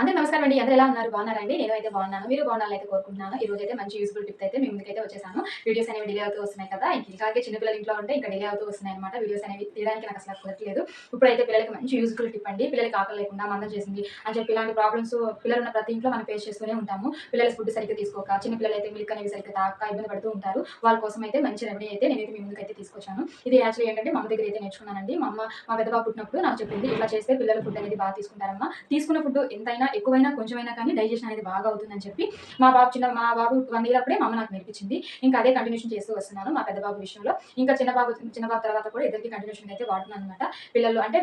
అందరూ నమస్కారం అండి. అందరూ ఎలా ఉన్నారు? బాగున్నారండి నేను అయితే బాగున్నాను. మీరు బాగున్నాను అయితే కోరుకుంటున్నాను. ఈ రోజు అయితే మంచి యూస్ఫుల్ టిప్ అయితే మీ ముందుకైతే వచ్చేసాను. వీడియోస్ అనేవి డిలే అవుతూ వస్తున్నాయి కదా. ఇంక ఇంకా చిన్నపిల్లలు ఇంట్లో ఉంటే ఇంకా డిలే అవుతూ వస్తున్నాయి అనమాట వీడియోస్ అనేవి తీయడానికి నాకు అసలు కుదరట్లేదు ఇప్పుడైతే పిల్లలకి మంచి యూస్ఫుల్ టిప్ అండి. పిల్లలకి ఆకలి లేకుండా మందం చేసింది అని చెప్పి ఇలాంటి ప్రాబ్లమ్స్ పిల్లలు ఉన్న ప్రతి ఇంట్లో మనం ఫేస్ చేస్తూనే ఉంటాము. పిల్లల ఫుడ్ సరిగ్గా తీసుకోక చిన్న పిల్లలు అయితే మిల్క్ అనేవి సరిగ్గా తాక ఇబ్బంది పడుతూ ఉంటారు. వాళ్ళ కోసం అయితే మంచి రెమెడీ అయితే నేనైతే మీ ముందుకైతే తీసుకొచ్చాను. ఇది యాక్చువల్లీ ఏంటంటే మా దగ్గర అయితే నేర్చుకున్నానండి. మా అమ్మ మా పెద్ద పుట్టినప్పుడు నాకు చెప్పింది ఇట్లా చేస్తే పిల్లల ఫుడ్ అనేది బాగా తీసుకుంటారమ్మా. తీసుకున్న ఫుడ్ ఎంతైనా ఎక్కువైనా కొంచెమైనా కానీ డైజెషన్ అనేది బాగా అవుతుందని చెప్పి మా బాబు చిన్న మా బాబు వన్ ఇయర్ అప్పుడే మా నాకు నేర్పించింది. ఇంకా అదే కంటిన్యూషన్ చేస్తూ వస్తున్నాను మా పెద్ద బాబు విషయంలో. ఇంకా చిన్న బాబు చిన్న బాబు తర్వాత కూడా ఇద్దరికి కంటిన్యూషన్ అయితే వాడుతున్నాను అనమాట పిల్లలు అంటే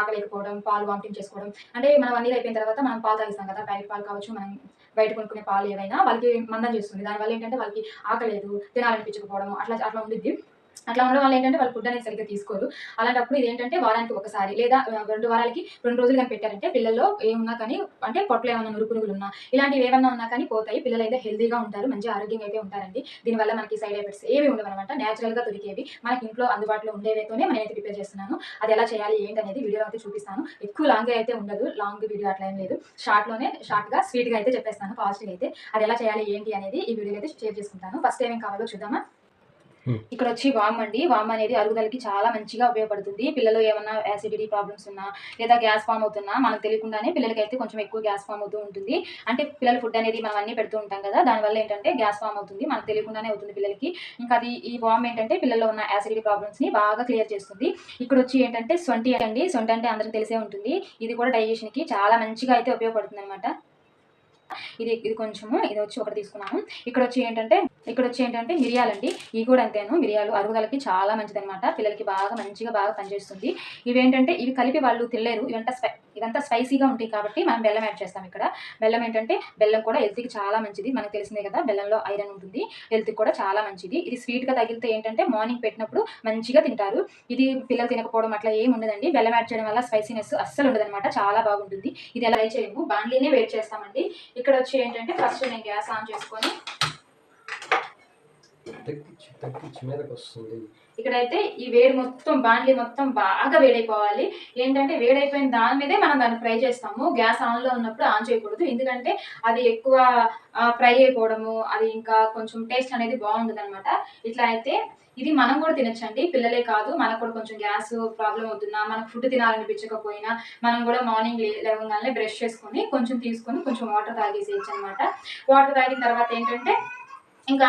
ఆకలేకపోవడం పాలు వామిటింగ్ చేసుకోవడం. అంటే మనం వన్ ఇయర్ అయిపోయిన తర్వాత మనం పాలు తాగిస్తాం కదా ప్యాకెట్ పాలు కావచ్చు మనం బయట కొనుక్కునే పాలు ఏవైనా వాళ్ళకి మందం చేస్తుంది. దానివల్ల ఏంటంటే వాళ్ళకి ఆకలేదు తినాలనిపించకపోవడం అట్లా అట్లా ఉండిద్ది. అట్లా ఉండడం వల్ల ఏంటంటే వాళ్ళు ఫుడ్ అనేది సరిగ్గా తీసుకోరు. అలాంటప్పుడు ఇది ఏంటంటే వారానికి ఒకసారి లేదా రెండు వారాలకి రెండు రోజులు కానీ పెట్టారంటే పిల్లల్లో ఏమున్నా కానీ అంటే పొట్టలో ఏమన్నా మురుపురుగులు ఉన్నా ఇలాంటివి ఏమన్నా ఉన్నా కానీ పోతాయి. పిల్లలు అయితే హెల్తీగా ఉంటారు మంచి ఆరోగ్యంగా అయితే ఉంటారండి. దీనివల్ల మనకి సైడ్ ఎఫెక్ట్స్ ఏవి ఉండవు అనమాట న్యాచురల్గా దొరికేవి మనకి ఇంట్లో అందుబాటులో ఉండేవితోనే నేను అయితే ప్రిపేర్ చేస్తున్నాను. అది ఎలా చేయాలి ఏంటి అనేది వీడియో అయితే చూపిస్తాను. ఎక్కువ లాంగ్ అయితే ఉండదు లాంగ్ వీడియో అట్లా ఏం లేదు. షార్ట్లోనే షార్ట్గా స్వీట్గా అయితే చెప్పేస్తాను ఫాస్ట్గా అయితే. అది ఎలా చేయాలి ఏంటి అనేది ఈ వీడియో అయితే షేర్ చేసుకుంటాను. ఫస్ట్ ఏమేమి కావాలో చూద్దామా? Hmm. ఇక్కడ వచ్చి వామ్ అండి. వామ్ అనేది అరుగుదలకి చాలా మంచిగా ఉపయోగపడుతుంది. పిల్లలు ఏమన్నా యాసిడిటీ ప్రాబ్లమ్స్ ఉన్నా లేదా గ్యాస్ ఫామ్ అవుతున్నా మనకు తెలియకుండానే పిల్లలకి అయితే కొంచెం ఎక్కువ గ్యాస్ ఫామ్ అవుతూ ఉంటుంది. అంటే పిల్లల ఫుడ్ అనేది మనం అన్ని పెడుతూ ఉంటాం కదా దానివల్ల ఏంటంటే గ్యాస్ ఫామ్ అవుతుంది. మనకు తెలియకుండానే అవుతుంది పిల్లలకి. ఇంకా అది ఈ వామ్ ఏంటంటే పిల్లల్లో ఉన్న యాసిడిటీ ప్రాబ్లమ్స్ని బాగా క్లియర్ చేస్తుంది. ఇక్కడ వచ్చి ఏంటంటే సొంటి అండి. సొంటి అంటే అందరికి తెలిసే ఉంటుంది. ఇది కూడా డైజెషన్కి చాలా మంచిగా అయితే ఉపయోగపడుతుంది అనమాట ఇది ఇది కొంచెము ఇది వచ్చి ఒకటి తీసుకున్నాను ఇక్కడ వచ్చి ఏంటంటే ఇక్కడ వచ్చి ఏంటంటే మిరియాలండి ఇవి కూడా అంతేను. మిరియాలు అరుగుదలకి చాలా మంచిది అనమాట పిల్లలకి బాగా మంచిగా బాగా పనిచేస్తుంది. ఇవి ఏంటంటే ఇవి కలిపి వాళ్ళు తినలేరు. ఇవంతా స్పై ఇదంతా స్పైసీగా ఉంటాయి కాబట్టి మనం బెల్లం యాడ్ చేస్తాం ఇక్కడ. బెల్లం ఏంటంటే బెల్లం కూడా హెల్త్కి చాలా మంచిది. మనకు తెలిసిందే కదా బెల్లంలో ఐరన్ ఉంటుంది. హెల్త్కి కూడా చాలా మంచిది. ఇది స్వీట్గా తగిలితే ఏంటంటే మార్నింగ్ పెట్టినప్పుడు మంచిగా తింటారు. ఇది పిల్లలు తినకపోవడం అట్లా ఏం ఉండదండి. బెల్లం యాడ్ చేయడం వల్ల స్పైసీనెస్ అస్సలు ఉండదన్నమాట. చాలా బాగుంటుంది. ఇది ఎలా చేయము? బాండ్లీనే వేడి చేస్తామండి. ఇక్కడ ఇక్కడ వచ్చి ఏంటంటే ఫస్ట్ నేను గ్యాస్ ఆన్ చేసుకొని తగ్గించి తగ్గించి మీదకి వస్తుంది. ఇక్కడైతే ఈ వేడి మొత్తం బాండ్లీ మొత్తం బాగా వేడైపోవాలి. ఏంటంటే వేడైపోయిన దాని మీదే మనం దాన్ని ఫ్రై చేస్తాము. గ్యాస్ ఆన్లో ఉన్నప్పుడు ఆన్ చేయకూడదు. ఎందుకంటే అది ఎక్కువ ఫ్రై అయిపోవడము అది ఇంకా కొంచెం టేస్ట్ అనేది బాగుంటుంది అనమాట ఇట్లా అయితే ఇది మనం కూడా తినచ్చండి. పిల్లలే కాదు మనకు కూడా కొంచెం గ్యాస్ ప్రాబ్లం అవుతున్నా మనకు ఫుడ్ తినాలనిపించకపోయినా మనం కూడా మార్నింగ్ లేవగానే బ్రష్ చేసుకొని కొంచెం తీసుకొని కొంచెం వాటర్ తాగేసేయచ్చు అనమాట వాటర్ తాగిన తర్వాత ఏంటంటే ఇంకా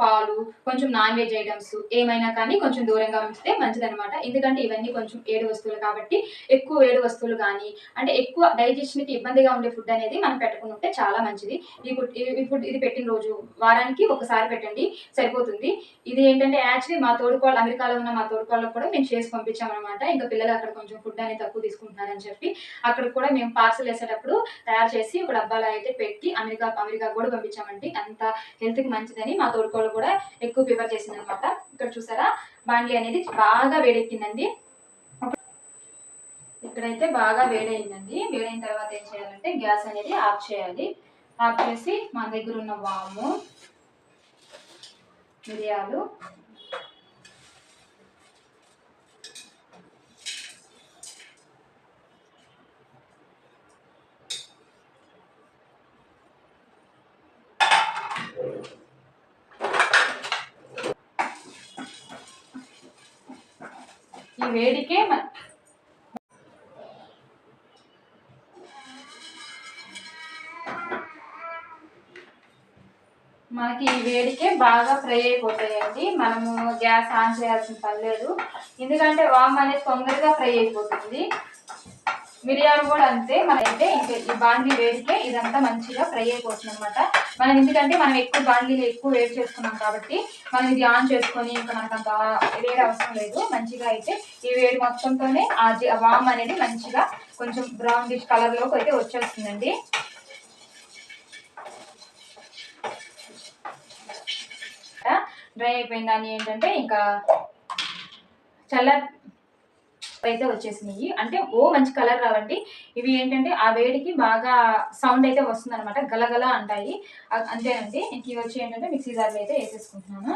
పాలు కొంచెం నాన్ వెజ్ ఐటమ్స్ ఏమైనా కానీ కొంచెం దూరంగా ఉంచితే మంచిదనమాట ఎందుకంటే ఇవన్నీ కొంచెం ఏడు వస్తువులు కాబట్టి ఎక్కువ ఏడు వస్తువులు కానీ అంటే ఎక్కువ డైజెషన్కి ఇబ్బందిగా ఉండే ఫుడ్ అనేది మనం పెట్టుకుని ఉంటే చాలా మంచిది. ఈ ఫుడ్ ఈ ఫుడ్ ఇది పెట్టిన రోజు వారానికి ఒకసారి పెట్టండి సరిపోతుంది. ఇది ఏంటంటే యాక్చువల్లీ మా తోడుకోళ్ళు అమెరికాలో ఉన్న మా తోడుకోళ్ళకు కూడా మేము చేసి పంపించామన్నమాట. ఇంకా పిల్లలు అక్కడ కొంచెం ఫుడ్ అనేది తక్కువ తీసుకుంటున్నారని చెప్పి అక్కడ కూడా మేము పార్సల్ వేసేటప్పుడు తయారు చేసి ఒక డబ్బాలో అయితే పెట్టి అమెరికా అమెరికా కూడా పంపించామండి. అంత హెల్త్కి మంచిదని మా తోడుకోళ్ళు కూడా ఎక్కువ ప్రిఫర్ చేసింది అనమాట ఇక్కడ చూసారా? బాండ్లీ అనేది బాగా వేడెక్కిందండి. ఇక్కడైతే బాగా వేడైందండి. వేడైన తర్వాత ఏం చేయాలంటే గ్యాస్ అనేది ఆఫ్ చేయాలి. ఆఫ్ చేసి మన దగ్గర ఉన్న వాము మిరియాలు ఈ వేడికే మనకి ఈ వేడికే బాగా ఫ్రై అయిపోతాయండి. మనము గ్యాస్ ఆన్ చేయాల్సిన పని లేదు. ఎందుకంటే వామ్ అనేది తొందరగా ఫ్రై అయిపోతుంది. మిరియాలు కూడా అంతే. మనైతే ఇంకా ఈ బాండీ వేడికే ఇదంతా మంచిగా ఫ్రై అయిపోతుంది అనమాట మనం ఎందుకంటే మనం ఎక్కువ బాండీలు ఎక్కువ వేడి చేసుకున్నాం కాబట్టి మనం ఇది ఆన్ చేసుకొని ఇంకా మనకు అంత వేడి అవసరం లేదు. మంచిగా అయితే ఈ వేడి మొత్తంతోనే ఆ ఆ వామ్ అనేది మంచిగా కొంచెం బ్రౌన్ డిష్ కలర్లోకి అయితే వచ్చేస్తుందండి. డ్రై అయిపోయిన దాన్ని ఏంటంటే ఇంకా చల్ల అయితే వచ్చేసినాయి. అంటే ఓ మంచి కలర్ రావండి. ఇవి ఏంటంటే ఆ వేడికి బాగా సౌండ్ అయితే వస్తుంది అనమాట గలగల అంటాయి. అంతేనండి. ఇవి వచ్చి ఏంటంటే మిక్సీ జార్లో అయితే వేసేసుకుంటున్నాను.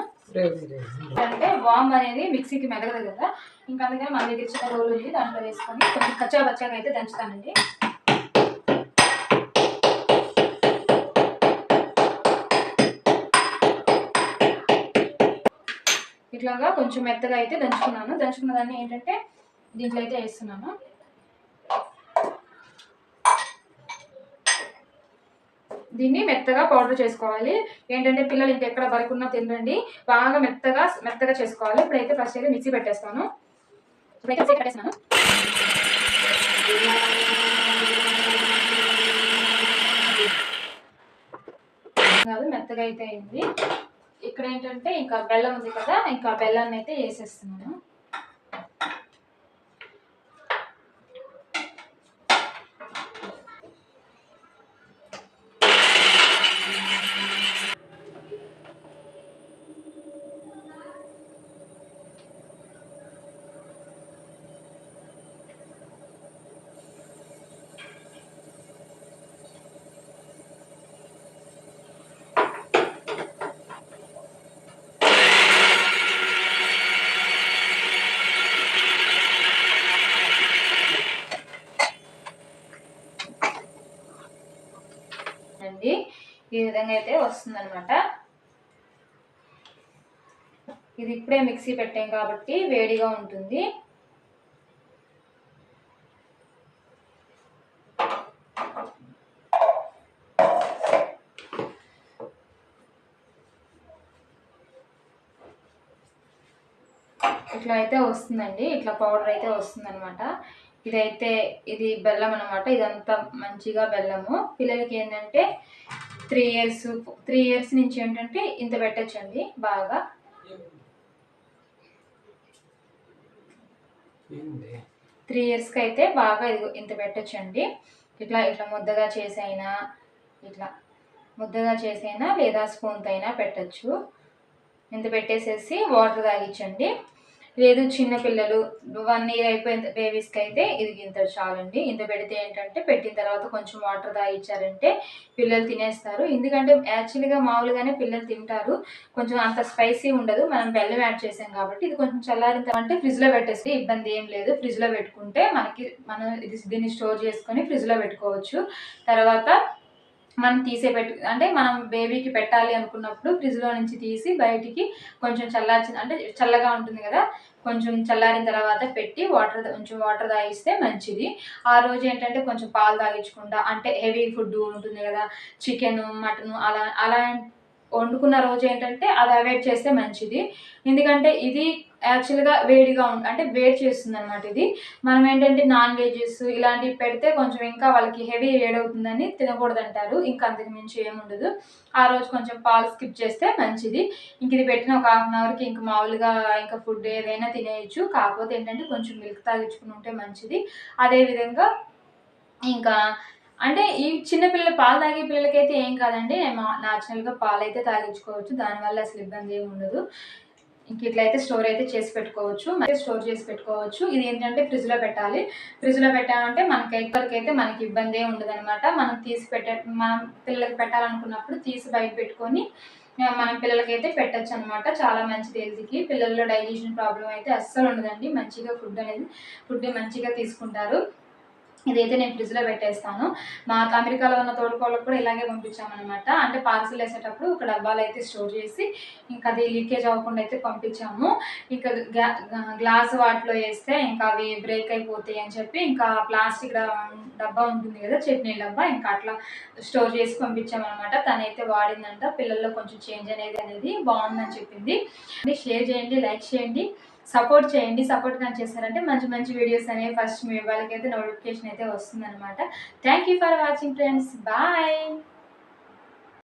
అంటే వామ్ అనేది మిక్సీకి మెదగదు కదా. ఇంకా అందుకని మన దగ్గర చిన్న రోల్ ఉంది. దాంట్లో వేసుకొని కొంచెం కచ్చా బచ్చాగా అయితే దంచుతానండి. ఇట్లాగా కొంచెం మెత్తగా అయితే దంచుకున్నాను. దంచుకున్న దాన్ని ఏంటంటే దీంట్లో అయితే వేస్తున్నాను దీన్ని మెత్తగా పౌడర్ చేసుకోవాలి. ఏంటంటే పిల్లలు ఇంకెక్కడ వరకున్నా తినండి బాగా మెత్తగా మెత్తగా చేసుకోవాలి. ఇప్పుడైతే ఫస్ట్ అయితే మిక్సీ పెట్టేస్తాను. ఇప్పుడైతే మిక్సీ కాదు మెత్తగా అయితే అయింది. ఇక్కడ ఏంటంటే ఇంకా బెల్లం ఉంది కదా ఇంకా బెల్లాన్ని అయితే వేసేస్తున్నాను అండి ఈ విధంగా అయితే వస్తుందన్నమాట. ఇది ఇప్పుడే మిక్సీ పెట్టాం కాబట్టి వేడిగా ఉంటుంది. ఇట్లా అయితే వస్తుందండి. ఇట్లా పౌడర్ అయితే వస్తుందన్నమాట. ఇదైతే ఇది బెల్లం అనమాట ఇదంతా మంచిగా బెల్లము. పిల్లలకి ఏంటంటే త్రీ ఇయర్స్ త్రీ ఇయర్స్ నుంచి ఏంటంటే ఇంత పెట్టచ్చండి బాగా. త్రీ ఇయర్స్కి అయితే బాగా ఇది ఇంత పెట్టచ్చండి. ఇట్లా ఇట్లా ముద్దగా చేసైనా ఇట్లా ముద్దగా చేసైనా లేదా స్పూన్తో అయినా పెట్టచ్చు. ఇంత పెట్టేసేసి వాటర్ తాగించండి లేదు చిన్న పిల్లలు వన్ ఇయర్ అయిపోయిన బేబీస్కి అయితే ఇది ఇంత చాలండి. ఇంత పెడితే ఏంటంటే పెట్టిన తర్వాత కొంచెం వాటర్ తాగిచ్చారంటే పిల్లలు తినేస్తారు. ఎందుకంటే యాక్చువల్గా మామూలుగానే పిల్లలు తింటారు. కొంచెం అంత స్పైసీ ఉండదు. మనం బెల్లం యాడ్ చేసాం కాబట్టి ఇది కొంచెం చల్లారిన తర్వాత అంటే ఫ్రిడ్జ్లో పెట్టేసి ఇబ్బంది ఏం లేదు. ఫ్రిడ్జ్లో పెట్టుకుంటే మనకి మనం ఇది దీన్ని స్టోర్ చేసుకొని ఫ్రిడ్జ్లో పెట్టుకోవచ్చు. తర్వాత మనం తీసే పెట్టు అంటే మనం బేబీకి పెట్టాలి అనుకున్నప్పుడు ఫ్రిడ్జ్లో నుంచి తీసి బయటికి కొంచెం చల్లార్చి అంటే చల్లగా ఉంటుంది కదా కొంచెం చల్లారిన తర్వాత పెట్టి వాటర్ కొంచెం వాటర్ తాగిస్తే మంచిది. ఆ రోజు ఏంటంటే కొంచెం పాలు తాగించకుండా అంటే హెవీ ఫుడ్ ఉంటుంది కదా చికెన్ మటన్ అలా అలా వండుకున్న రోజు ఏంటంటే అది అవాయిడ్ చేస్తే మంచిది. ఎందుకంటే ఇది యాక్చువల్గా వేడిగా ఉం అంటే వేడి చేస్తుంది అనమాట ఇది. మనం ఏంటంటే నాన్ వెజెస్ ఇలాంటివి పెడితే కొంచెం ఇంకా వాళ్ళకి హెవీ వేడవుతుందని తినకూడదంటారు. ఇంకా అంతకు మించి ఏముండదు ఆ రోజు కొంచెం పాలు స్కిప్ చేస్తే మంచిది. ఇంక ఇది పెట్టిన ఒక హాఫ్ అన్ అవర్కి ఇంకా మామూలుగా ఇంకా ఫుడ్ ఏదైనా తినేయచ్చు. కాకపోతే ఏంటంటే కొంచెం మిల్క్ తాగించుకుని ఉంటే మంచిది. అదేవిధంగా ఇంకా అంటే ఈ చిన్న పిల్లలు పాలు తాగే పిల్లలకైతే ఏం కాదండి న్యాచురల్గా పాలు అయితే తాగించుకోవచ్చు దానివల్ల అసలు ఇబ్బంది ఏమి ఉండదు. ఇంక ఇట్లయితే స్టోర్ అయితే చేసి పెట్టుకోవచ్చు మరి స్టోర్ చేసి పెట్టుకోవచ్చు. ఇది ఏంటంటే ఫ్రిడ్జ్లో పెట్టాలి. ఫ్రిడ్జ్లో పెట్టామంటే మనకి ఎక్కడికైతే అయితే మనకి ఇబ్బంది ఏమి ఉండదు అనమాట మనం తీసి పెట్టే మనం పిల్లలకి పెట్టాలనుకున్నప్పుడు తీసి బయట పెట్టుకొని మనం పిల్లలకైతే పెట్టచ్చు అనమాట చాలా మంచిది హెల్త్కి పిల్లల్లో డైజెషన్ ప్రాబ్లం అయితే అస్సలు ఉండదండి. మంచిగా ఫుడ్ అనేది ఫుడ్ మంచిగా తీసుకుంటారు. ఇదైతే నేను ఫ్రిడ్జ్లో పెట్టేస్తాను. మాకు అమెరికాలో ఉన్న తోడుకోళ్ళకు కూడా ఇలాగే పంపించామన్నమాట. అంటే పార్సిల్ వేసేటప్పుడు ఒక డబ్బాలు అయితే స్టోర్ చేసి ఇంకా అది లీకేజ్ అవ్వకుండా అయితే పంపించాము. ఇంకా గ్లాస్ వాటిలో వేస్తే ఇంకా అవి బ్రేక్ అయిపోతాయి అని చెప్పి ఇంకా ప్లాస్టిక్ డబ్బా ఉంటుంది కదా చట్నీ డబ్బా ఇంకా అట్లా స్టోర్ చేసి పంపించామన్నమాట. తనైతే వాడిందంట పిల్లల్లో కొంచెం చేంజ్ అనేది అనేది బాగుందని చెప్పింది. షేర్ చేయండి లైక్ చేయండి. సపోర్ట్ చేయండి సపోర్ట్ కానీ చేస్తారంటే మంచి మంచి వీడియోస్ అనేవి ఫస్ట్ మీ వాళ్ళకైతే నోటిఫికేషన్ అయితే వస్తుందన్నమాట. Thank you for watching friends bye